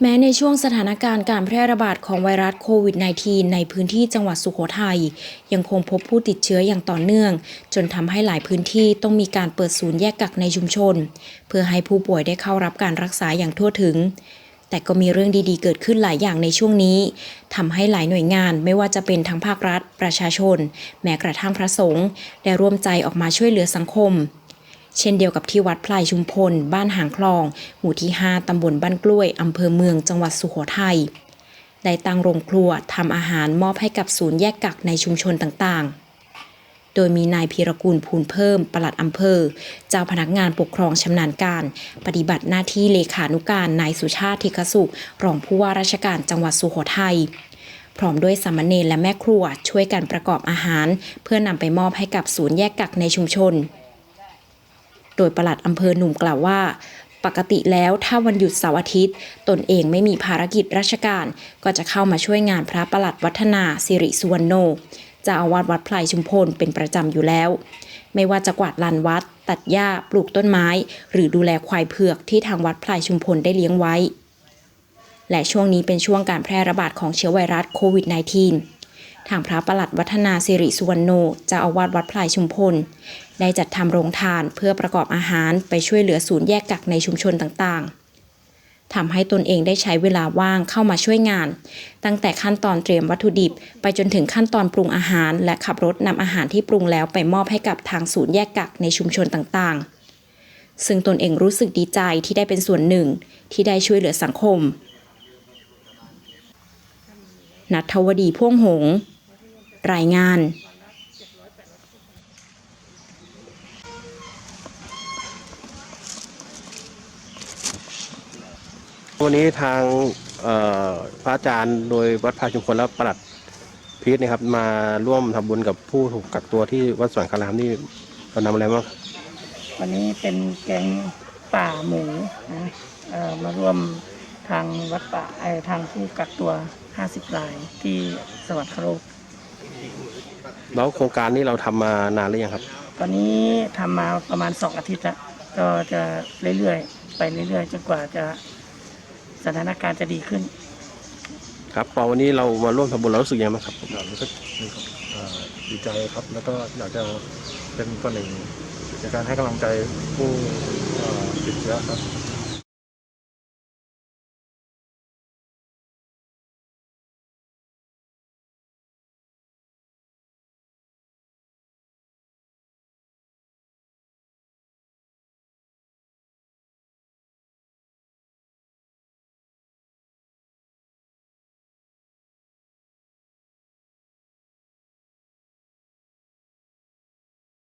แม้ในช่วงสถานการณ์การแพร่ระบาดของไวรัสโควิด -19 ในพื้นที่จังหวัดสุโขทัยยังคงพบผู้ติดเชื้ออย่างต่อเนื่อง จนทำให้หลายพื้นที่ต้องมีการเปิดศูนย์แยกกักในชุมชน เพื่อให้ผู้ป่วยได้เข้ารับการรักษาอย่างทั่วถึง แต่ก็มีเรื่องดีๆ เกิดขึ้นหลายอย่างในช่วงนี้ทำให้หลายหน่วยงานไม่ว่าจะเป็นทั้งภาครัฐ ประชาชน แม้กระทั่งพระสงฆ์ได้ร่วมใจออกมาช่วยเหลือสังคม เช่นเดียวกับที่วัดพลายชุมพล บ้านหางคลอง หมู่ที่ 5 ตำบลบ้านกล้วย อำเภอเมือง จังหวัดสุโขทัย ได้ตั้งโรงครัวทำอาหารมอบให้กับศูนย์แยกกักในชุมชนต่างๆ โดยมีนายพีรกุลภูลเพิ่ม ปลัดอำเภอ เจ้าพนักงานปกครองชำนาญการ ปฏิบัติหน้าที่เลขานุการ นายสุชาติธิกสุข รองผู้ว่าราชการจังหวัดสุโขทัยพร้อมด้วยสามเณรและแม่ครัวช่วยกันประกอบอาหาร เพื่อนำไปมอบให้กับศูนย์แยกกักในชุมชน โดยปลัดอำเภอหนุ่มกล่าวว่า ปกติแล้วถ้าวันหยุดเสาร์อาทิตย์ ตนเองไม่มีภารกิจราชการ ก็จะเข้ามาช่วยงานพระปลัดวัฒนาสิริสุวรรณโนจะอาวาสวัดพลายชุมพลเป็นประจำอยู่แล้ว ไม่ว่าจะกวาดลานวัด ตัดหญ้าปลูกต้นไม้ หรือดูแลควายเผือกที่ทางวัดพลายชุมพลได้เลี้ยงไว้ และช่วงนี้เป็นช่วงการแพร่ระบาดของเชื้อไวรัสโควิด -19 ทางพระประหลัดวัฒนาสิริสุวรรณโนเจะอาวาสวัดพลายชุมพล ได้จัดทำโรงทานเพื่อประกอบอาหารไปช่วยเหลือศูนย์แยกกักในชุมชนต่างๆทำให้ตนเองได้ใช้เวลาว่างเข้ามาช่วยงาน ตั้งแต่ขั้นตอนเตรียมวัตถุดิบ ไปจนถึงขั้นตอนปรุงอาหาร และขับรถนำอาหารที่ปรุงแล้วไปมอบให้กับทางศูนย์แยกกักในชุมชนต่างๆ ซึ่งตนเองรู้สึกดีใจที่ได้เป็นส่วนหนึ่ง ที่ได้ช่วยเหลือสังคมนัทวดีพ่วงหง รายงานวันนี้ทางเอ่อพระอาจารย์โดยวัดพาชุมพลและประหลัดพีทนะครับ มาร่วมทำบุญกับผู้ถูกกักตัวที่วัดสวนคารามนี่เรานำอะไรบ้างวันนี้เป็นแกงป่าหมูนะเอ่อมาร่วมทางวัดป่าไออทางผู้กักตัว 50รายที่สวัสดิ์คารก แล้วโครงการนี้เราทำมานานหรือยังครับ ตอนนี้ทำมาประมาณ2อาทิตย์แล้วก็จะเรื่อยๆ ไปเรื่อยๆ จนกว่าจะสถานการณ์จะดีขึ้น ครับพอวันนี้เรามาร่วมทำบุญเรารู้สึกยังไงบ้างครับอยากรู้สึกมีความเอ่อดีใจครับ แล้วก็อยากจะเป็นคนหนึ่งในการให้กำลังใจผู้เอ่อติดเชื้อครับ